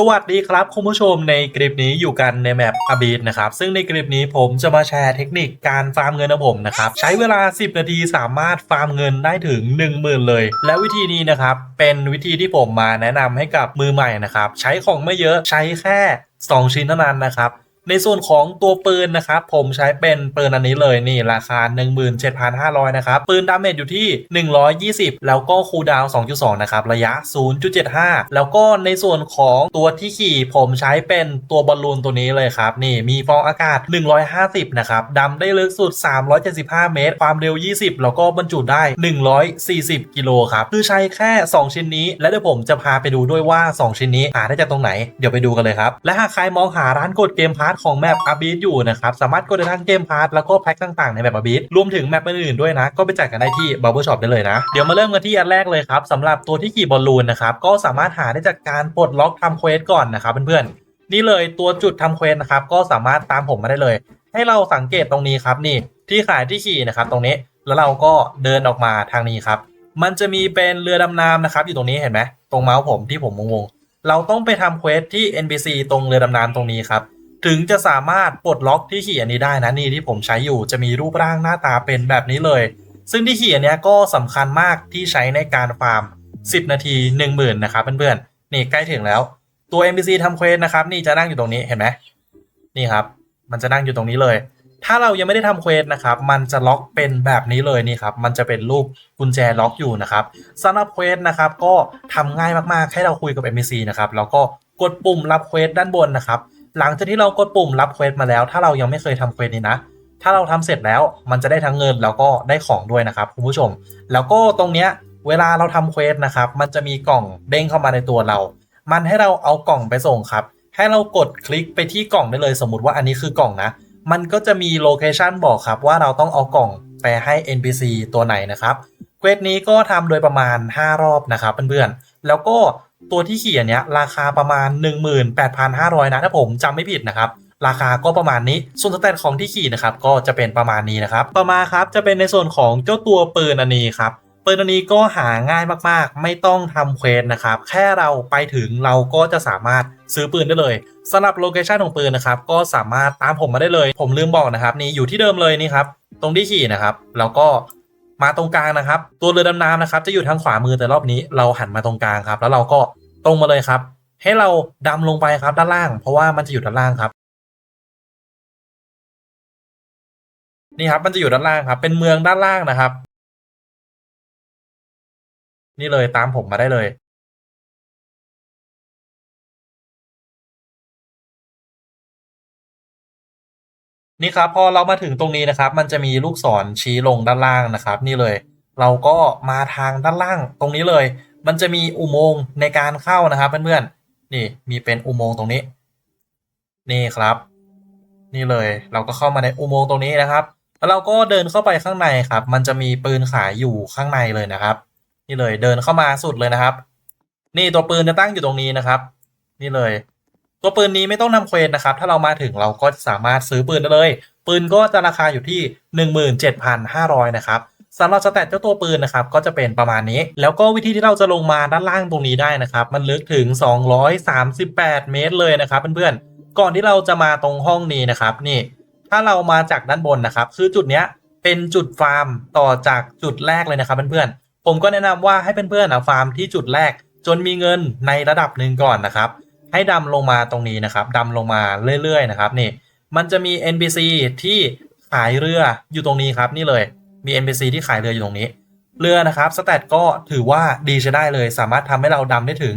สวัสดีครับคุณผู้ชมในคลิปนี้อยู่กันในแมปอบีดนะครับ ซึ่งในคลิปนี้ผมจะมาแชร์เทคนิคการฟาร์มเงินของผมนะครับ ใช้เวลา 10 นาทีสามารถฟาร์มเงินได้ถึง 10,000 เลย และวิธีนี้นะครับ เป็นวิธีที่ผมมาแนะนำให้กับมือใหม่นะครับ ใช้ของไม่เยอะใช้แค่ 2 ชิ้นเท่านั้นนะครับ ในส่วนของตัวปืนนะครับ ผมใช้เป็นปืนอันนี้เลยนี่ราคา 17,500 นะครับ ปืนดาเมจอยู่ที่ 120 แล้วก็คูลดาวน์2.2 นะครับ ระยะ 0.75 แล้วก็ในส่วนของตัวที่ขี่ผมใช้เป็นตัวบอลลูนตัวนี้เลยครับ นี่มีฟองอากาศ 150 นะครับดำได้ลึกสุด 375 เมตร ความเร็ว 20 แล้วก็บรรจุได้ 140 กิโลครับ คือใช้แค่ 2 ชิ้นนี้ และเดี๋ยวผมจะพาไปดูด้วยว่า 2 ชิ้นนี้หาได้จากตรงไหน เดี๋ยวไปดูกันเลยครับ และหากใครมองหาร้านกดเกมพาร์ทของแมปอาบีอยู่นะครับ สามารถกดได้ทั้งเกมพาร์ทแล้วก็แพ็คต่างๆในแมปอาบีรวมถึงแมปอื่นๆด้วยนะ ก็ไปจัดกันได้ที่บับเบิลช็อปได้เลยนะ เดี๋ยวมาเริ่มกันที่อันแรกเลยครับสำหรับตัวที่ขี่บอลลูนนะครับก็สามารถหาได้จากการปลดล็อกทำเควสก่อนนะครับเพื่อนๆนี่เลยตัวจุดทำเควสนะครับก็สามารถตามผมมาได้เลย ให้เราสังเกตตรงนี้ครับนี่ที่ขายที่ขี่นะครับตรงนี้แล้วเราก็เดินออกมาทางนี้ครับ มันจะมีเป็นเรือดำน้ำนะครับ อยู่ตรงนี้เห็นไหมตรงเมาส์ผมที่ผมงงๆเราต้องไปทำเควสที่ NPC ตรงเรือดำน้ำตรงนี้ครับ ถึงจะสามารถปลดล็อกที่ขี่อันนี้ได้นะนี่ที่ผมใช้อยู่จะมีรูปร่างหน้าตาเป็นแบบนี้เลย ซึ่งที่ขี่อันนี้ก็สำคัญมากที่ใช้ในการฟาร์ม 10 นาที 10,000นะครับเพื่อนๆนี่ใกล้ถึงแล้วตัว NPC ทำเควสนะครับนี่จะนั่งอยู่ตรงนี้เห็นไหมนี่ครับ มันจะนั่งอยู่ตรงนี้เลย ถ้าเรายังไม่ได้ทำเควสนะครับมันจะล็อกเป็นแบบนี้เลยนี่ครับมันจะเป็นรูปกุญแจล็อกอยู่นะครับสำหรับเควสนะครับก็ทำง่ายมากๆให้เราคุยกับ NPC นะครับแล้วก็กดปุ่มรับเควสด้านบนนะครับ หลังจากที่เรากดปุ่มรับเควสมาแล้ว ถ้าเรายังไม่เคยทำเควสนี้นะ ถ้าเราทำเสร็จแล้วมันจะได้ทั้งเงินแล้วก็ได้ของด้วยนะครับคุณผู้ชม แล้วก็ตรงเนี้ยเวลาเราทำเควสนะครับ มันจะมีกล่องเด้งเข้ามาในตัวเรา มันให้เราเอากล่องไปส่งครับ ให้เรากดคลิกไปที่กล่องได้เลย สมมติว่าอันนี้คือกล่องนะ มันก็จะมีโลเคชันบอกครับว่าเราต้องเอากล่องไปให้ NPC ตัวไหนนะครับ เควสนี้ก็ทำโดยประมาณ 5 รอบนะครับเพื่อนๆ แล้วก็ ตัวที่ขียนเนี้ยราคาประมาณ 18,500 นะถ้าผมจำไม่ผิดนะครับราคาก็ประมาณนี้ ส่วนสแตทของที่ขี่นะครับก็จะเป็นประมาณนี้นะครับ ต่อมาครับจะเป็นในส่วนของเจ้าตัวปืนอันนี้ครับ ปืนอันนี้ก็หาง่ายมากๆ ไม่ต้องทำเควสนะครับ แค่เราไปถึงเราก็จะสามารถซื้อปืนได้เลยสำหรับโลเคชันของปืนนะครับก็สามารถตามผมมาได้เลย ผมลืมบอกนะครับนี่อยู่ที่เดิมเลยนี่ครับตรงที่ขี่นะครับ แล้วก็ มาตรงกลางนะครับ ตัวเรือดำน้ำนะครับ จะอยู่ทางขวามือแต่รอบนี้เราหันมาตรงกลางครับ แล้วเราก็ตรงมาเลยครับ ให้เราดำลงไปครับด้านล่าง เพราะว่ามันจะอยู่ด้านล่างครับ นี่ครับมันจะอยู่ด้านล่างครับ เป็นเมืองด้านล่างนะครับ นี่เลยตามผมมาได้เลย นี่ครับพอเรามาถึงตรงนี้นะครับ มันจะมีลูกศรชี้ลงด้านล่างนะครับ นี่เลย เราก็มาทางด้านล่างตรงนี้เลย มันจะมีอุโมงค์ในการเข้านะครับ เพื่อนๆนี่มีเป็นอุโมงค์ตรงนี้ นี่ครับ นี่เลย เราก็เข้ามาในอุโมงค์ตรงนี้นะครับ แล้วเราก็เดินเข้าไปข้างในครับ มันจะมีปืนขายอยู่ข้างในเลยนะครับ นี่เลยเดินเข้ามาสุดเลยนะครับ นี่ตัวปืนจะตั้งอยู่ตรงนี้นะครับ นี่เลย ตัวปืนนี้ไม่ต้องนำเควสนะครับ ถ้าเรามาถึงเราก็สามารถซื้อปืนได้เลย ปืนก็จะราคาอยู่ที่ 17,500 นะครับสำหรับสแตทเจ้าตัวปืนนะครับก็จะเป็นประมาณนี้ แล้วก็วิธีที่เราจะลงมาด้านล่างตรงนี้ได้นะครับ มันลึกถึง 238 เมตรเลยนะครับเพื่อนๆก่อนที่เราจะมาตรงห้องนี้นะครับนี่ ถ้าเรามาจากด้านบนนะครับ คือจุดเนี้ยเป็นจุดฟาร์มต่อจากจุดแรกเลยนะครับเพื่อนๆผมก็แนะนำว่าให้เพื่อนๆนะฟาร์มที่จุดแรก จนมีเงินในระดับหนึ่งก่อนนะครับ ให้ดำลงมาตรงนี้นะครับดำลงมาเรื่อยๆนะครับนี่มันจะมี NPC ที่ขายเรืออยู่ตรงนี้ครับนี่เลยมี NPC ที่ขายเรืออยู่ตรงนี้ เรือนะครับสแตทก็ถือว่าดีใช้ได้เลย สามารถทำให้เราดำได้ถึง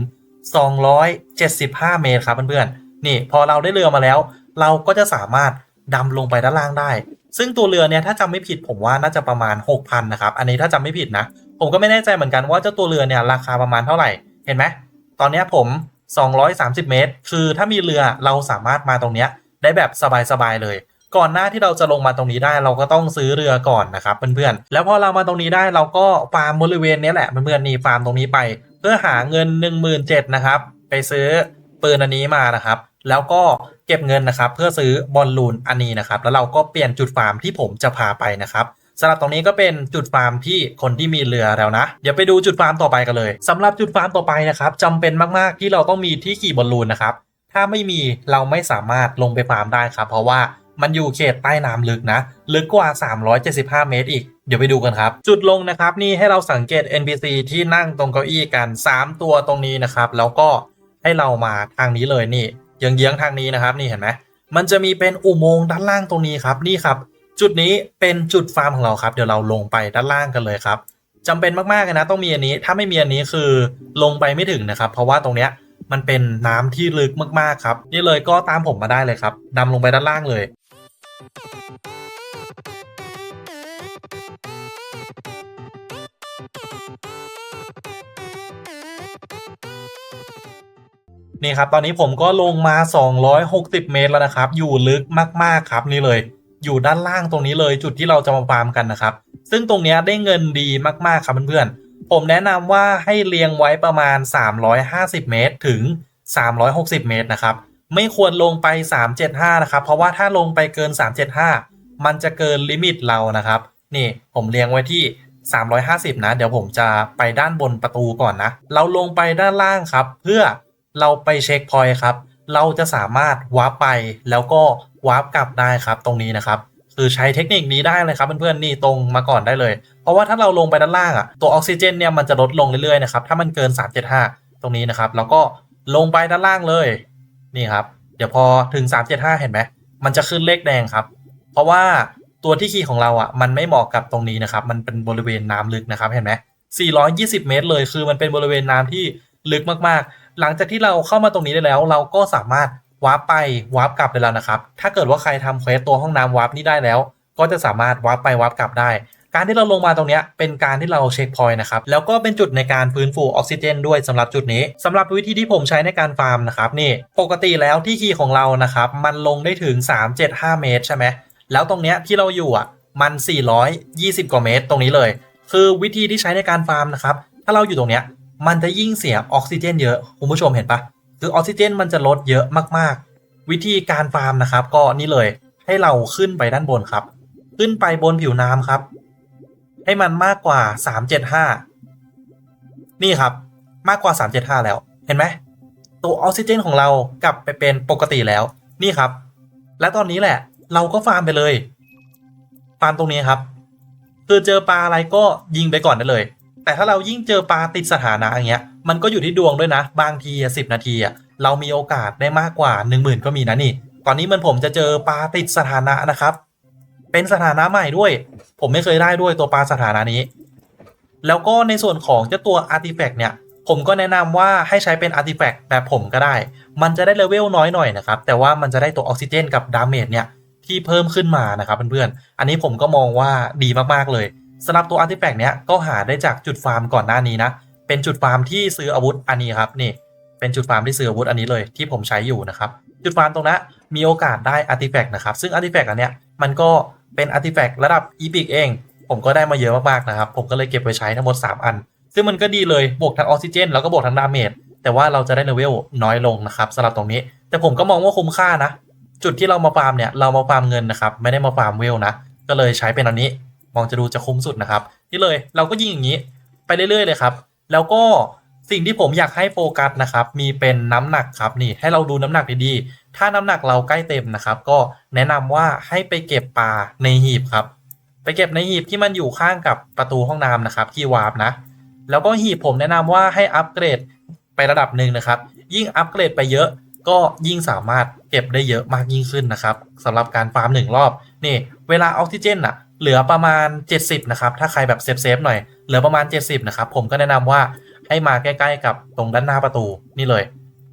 275 เมตรครับเพื่อนๆนี่พอเราได้เรือมาแล้ว เราก็จะสามารถดำลงไปด้านล่างได้ ซึ่งตัวเรือเนี่ยถ้าจำไม่ผิดผมว่าน่าจะประมาณ 6,000นะครับอันนี้ถ้าจำไม่ผิดนะ ผมก็ไม่แน่ใจเหมือนกันว่าเจ้าตัวเรือเนี่ยราคาประมาณเท่าไหร่เห็นไหมตอนนี้ผม 230 เมตร คือถ้ามีเรือเราสามารถมาตรงเนี้ยได้แบบสบายๆเลย ก่อนหน้าที่เราจะลงมาตรงนี้ได้เราก็ต้องซื้อเรือก่อนนะครับเพื่อนๆ แล้วพอเรามาตรงนี้ได้เราก็ฟาร์มบริเวณนี้แหละเพื่อนๆนี่ฟาร์มตรงนี้ไป เพื่อหาเงิน 17,000นะครับไปซื้อปืนอันนี้มานะครับ แล้วก็เก็บเงินนะครับเพื่อซื้อบอลลูนอันนี้นะครับ แล้วเราก็เปลี่ยนจุดฟาร์มที่ผมจะพาไปนะครับ สำหรับตรงนี้ก็เป็นจุดฟาร์มที่คนที่มีเรือแล้วนะ เดี๋ยวไปดูจุดฟาร์มต่อไปกันเลยสำหรับจุดฟาร์มต่อไปนะครับจำเป็นมากๆที่เราต้องมีที่ขี่บอลลูนนะครับ ถ้าไม่มีเราไม่สามารถลงไปฟาร์มได้ครับ เพราะว่ามันอยู่เขตใต้น้ำลึกนะลึกกว่า 375 เมตรอีก เดี๋ยวไปดูกันครับ จุดลงนะครับ นี่ให้เราสังเกต NPC ที่นั่งตรงเก้าอี้กัน 3 ตัวตรงนี้นะครับ แล้วก็ให้เรามาทางนี้เลยนี่เยื้องๆทางนี้นะครับ นี่เห็นไหมมันจะมีเป็นอุโมงค์ด้านล่างตรงนี้ครับ นี่ครับ จุดนี้เป็นจุดฟาร์มของเราครับ เดี๋ยวเราลงไปด้านล่างกันเลยครับจำเป็นมากๆเลยนะต้องมีอันนี้ ถ้าไม่มีอันนี้คือลงไปไม่ถึงนะครับ เพราะว่าตรงเนี้ยมันเป็นน้ำที่ลึกมากๆครับ นี่เลยก็ตามผมมาได้เลยครับดำลงไปด้านล่างเลย นี่ครับ ตอนนี้ผมก็ลงมา 260 เมตรแล้วนะครับ อยู่ลึกมากๆครับนี่เลย อยู่ด้านล่างตรงนี้เลยจุดที่เราจะมาฟาร์มกันนะครับ ซึ่งตรงนี้ได้เงินดีมากๆครับเพื่อนๆ ผมแนะนำว่าให้เรียงไว้ประมาณ 350 เมตรถึง 360 เมตรนะครับ ไม่ควรลงไป 375 นะครับ เพราะว่าถ้าลงไปเกิน 375 มันจะเกินลิมิตเรานะครับ นี่ผมเรียงไว้ที่ 350 นะ เดี๋ยวผมจะไปด้านบนประตูก่อนนะ เราลงไปด้านล่างครับ เพื่อเราไปเช็คพอยต์ครับ เราจะสามารถวาร์ปไปแล้วก็ วาร์ปกลับได้ครับตรงนี้นะครับคือใช้เทคนิคนี้ได้เลยครับเพื่อนๆนี่ตรงมาก่อนได้เลย เพราะว่าถ้าเราลงไปด้านล่างอะตัวออกซิเจนเนี่ยมันจะลดลงเรื่อยๆนะครับถ้ามันเกิน 375 ตรงนี้นะครับแล้วก็ลงไปด้านล่างเลยนี่ครับเดี๋ยวพอถึง 375 เห็นไหมมันจะขึ้นเลขแดงครับ เพราะว่าตัวที่คีย์ของเราอะมันไม่เหมาะกับตรงนี้นะครับมันเป็นบริเวณน้ำลึกนะครับเห็นไหม420 เมตรเลยคือมันเป็นบริเวณน้ำที่ลึกมากๆ หลังจากที่เราเข้ามาตรงนี้ได้แล้ว เราก็สามารถ วาร์ปไปวาร์ปกลับได้แล้วนะครับ ถ้าเกิดว่าใครทำเควสตัวห้องน้ำวาร์ปนี่ได้แล้ว ก็จะสามารถวาร์ปไปวาร์ปกลับได้ การที่เราลงมาตรงนี้เป็นการที่เราเช็คพอยต์นะครับ แล้วก็เป็นจุดในการฟื้นฟูออกซิเจนด้วยสำหรับจุดนี้สำหรับวิธีที่ผมใช้ในการฟาร์มนะครับนี่ปกติแล้วที่คีย์ของเรานะครับมันลงได้ถึง 375 เมตรใช่ไหมแล้วตรงเนี้ยที่เราอยู่อะมัน 420 กว่าเมตรตรงนี้เลย คือวิธีที่ใช้ในการฟาร์มนะครับ ถ้าเราอยู่ตรงเนี้ย มันจะยิ่งเสียออกซิเจนเยอะ คุณผู้ชมเห็นปะ คือออกซิเจนมันจะลดเยอะมากๆ วิธีการฟาร์มนะครับ ก็นี่เลยให้เราขึ้นไปด้านบนครับ ขึ้นไปบนผิวน้ำครับ ให้มันมากกว่า375นี่ครับ มากกว่า375แล้ว เห็นไหมตัวออกซิเจนของเรากลับไปเป็นปกติแล้ว นี่ครับ และตอนนี้แหละ เราก็ฟาร์มไปเลย ฟาร์มตรงนี้ครับ คือเจอปลาอะไรก็ยิงไปก่อนได้เลย แต่ถ้าเรายิ่งเจอปลาติดสถานะอย่างเงี้ย มันก็อยู่ที่ดวงด้วยนะ บางทีสิบนาทีอะเรามีโอกาสได้มากกว่า 1 0,000 ก็มีนะนี่ ตอนนี้มันผมจะเจอปลาติดสถานะนะครับ เป็นสถานะใหม่ด้วย ผมไม่เคยได้ด้วยตัวปลาสถานะนี้ แล้วก็ในส่วนของเจ้าตัวอาร์ติแฟกต์เนี่ย ผมก็แนะนำว่าให้ใช้เป็นอาร์ติแฟกต์แบบผมก็ได้ มันจะได้เลเวลน้อยหน่อยนะครับ แต่ว่ามันจะได้ตัวออกซิเจนกับดาเมจเนี่ยที่เพิ่มขึ้นมานะครับเพื่อนๆ อันนี้ผมก็มองว่าดีมากๆเลย สำหรับตัวอาร์ติแฟกต์เนี้ยก็หาได้จากจุดฟาร์มก่อนหน้านี้นะ เป็นจุดฟาร์มที่ซื้ออาวุธอันนี้ครับนี่ เป็นจุดฟาร์มที่ซื้ออาวุธอันนี้เลยที่ผมใช้อยู่นะครับ จุดฟาร์มตรงนั้นมีโอกาสได้อาร์ติแฟกต์นะครับ ซึ่งอาร์ติแฟกต์อันเนี้ยมันก็เป็นอาร์ติแฟกต์ระดับอีพิกเอง ผมก็ได้มาเยอะมากๆนะครับ ผมก็เลยเก็บไว้ใช้ทั้งหมด 3 อัน ซึ่งมันก็ดีเลยบวกทั้งออกซิเจนแล้วก็บวกทั้งดาเมจแต่ว่าเราจะได้เลเวลน้อยลงนะครับสำหรับตรงนี้ แต่ผมก็มองว่าคุ้มค่านะ จุดที่เรามาฟาร์มเนี่ยเรามาฟาร์มเงินนะครับไม่ได้มาฟาร์มเวลนะก็เลยใช้เป็นอันนี้ มองจะดูจะคุ้มสุดนะครับ นี่เลยเราก็ยิงอย่างนี้ ไปเรื่อยๆเลยครับ แล้วก็สิ่งที่ผมอยากให้โฟกัสนะครับ มีเป็นน้ำหนักครับนี่ให้เราดูน้ำหนักดีๆ ถ้าน้ำหนักเราใกล้เต็มนะครับ ก็แนะนำว่าให้ไปเก็บปลาในหีบครับ ไปเก็บในหีบที่มันอยู่ข้างกับประตูห้องน้ำนะครับคีย์วาร์ปนะ แล้วก็หีบผมแนะนำว่าให้อัปเกรดไประดับหนึ่งนะครับ ยิ่งอัปเกรดไปเยอะก็ยิ่งสามารถเก็บได้เยอะมากยิ่งขึ้นนะครับสำหรับการฟาร์มหนึ่งรอบนี่ เวลาออกซิเจนอะ เหลือประมาณ 70 นะครับ ถ้าใครแบบเซฟเซฟๆหน่อย เหลือประมาณ 70 นะครับ ผมก็แนะนำว่าให้มาใกล้ๆกับตรงด้านหน้าประตูนี่เลย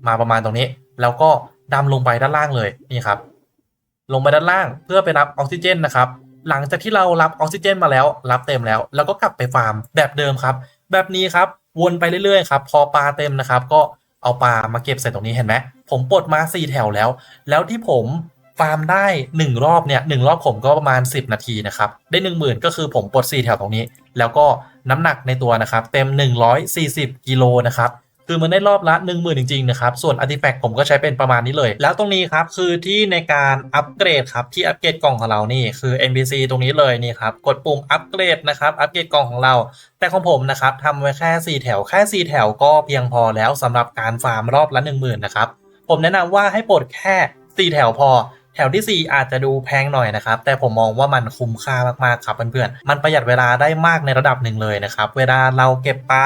มาประมาณตรงนี้ แล้วก็ดำลงไปด้านล่างเลยนี่ครับ ลงไปด้านล่างเพื่อไปรับออกซิเจนนะครับ หลังจากที่เรารับออกซิเจนมาแล้ว รับเต็มแล้ว แล้วก็กลับไปฟาร์มแบบเดิมครับ แบบนี้ครับวนไปเรื่อยๆครับ พอปลาเต็มนะครับ ก็เอาปลามาเก็บใส่ตรงนี้เห็นไหมผมปลดมา4แถวแล้ว แล้วที่ผม ฟาร์มได้ 1 รอบเนี่ยหรอบผมก็ประมาณ 10 นาทีนะครับ ได้ 1 0,000 ก็คือผมปลด4แถวตรงนี้ แล้วก็น้ำหนักในตัวนะครับ เต็ม 140กิโลนะครับคือมันได้รอบละ 1 0,000 จริงๆนะครับ ส่วน Artifact ผมก็ใช้เป็นประมาณนี้เลย แล้วตรงนี้ครับ คือที่ในการอัปเกรดครับ ที่อัปเกรดกล่องของเรานี่คือ NPC ตรงนี้เลยนี่ครับ กดปุ่มอัปเกรดนะครับ อัปเกรดกล่องของเรา แต่ของผมนะครับทำไว้แค่ 4 แถว แค่ 4 แถวก็เพียงพอแล้วสำหรับการฟาร์มรอบละ 10,000 นะครับ ผมแนะนำว่าให้ปลดแค่ 4 แถวพอ แถวทีสี่ 4 อาจจะดูแพงหน่อยนะครับ แต่ผมมองว่ามันคุ้มค่ามากๆครับเพื่อนๆ มันประหยัดเวลาได้มากในระดับหนึ่งเลยนะครับ เวลาเราเก็บปลา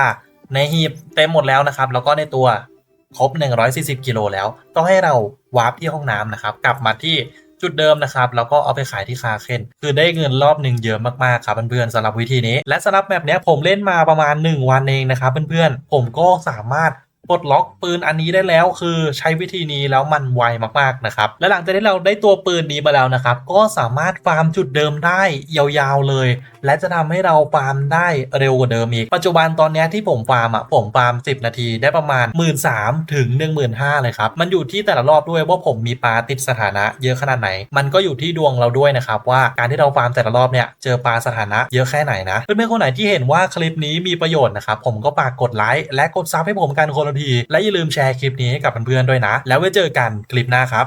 ในหีบเต็มหมดแล้วนะครับ แล้วก็ในตัวครบ 140 กิโลแล้ว ต้องให้เราวาร์ปที่ห้องน้ำนะครับ กลับมาที่จุดเดิมนะครับ แล้วก็เอาไปขายที่คาเคนคือได้เงินรอบหนึ่งเยอะมากๆครับเพื่อนๆสำหรับวิธีนี้ และสำหรับแบบนี้ผมเล่นมาประมาณ 1 วันเองนะครับเพื่อนๆ ผมก็สามารถ ปลดล็อกปืนอันนี้ได้แล้ว คือใช้วิธีนี้แล้วมันไวมากๆนะครับและหลังจากที่เราได้ตัวปืนนี้มาแล้วนะครับ ก็สามารถฟาร์มจุดเดิมได้ยาวๆเลย และจะทำให้เราฟาร์มได้เร็วกว่าเดิมอีก ปัจจุบันตอนนี้ที่ผมฟาร์มอะผมฟาร์ม 10 นาทีได้ประมาณ 1 3ื่นถึง1 5ื่นเลยครับมันอยู่ที่แต่ละรอบด้วยว่าผมมีปลาติดสถานะเยอะขนาดไหน มันก็อยู่ที่ดวงเราด้วยนะครับว่าการที่เราฟาร์มแต่ละรอบเนี่ยเจอปลาสถานะเยอะแค่ไหนนะเพื่อนๆคนไหนที่เห็นว่าคลิปนี้มีประโยชน์นะครับผมก็ฝากกดไลค์และกดซับให้ผมกันคนละที และอย่าลืมแชร์คลิปนี้ให้กับเพื่อนๆด้วยนะ แล้วไว้เจอกันคลิปหน้าครับ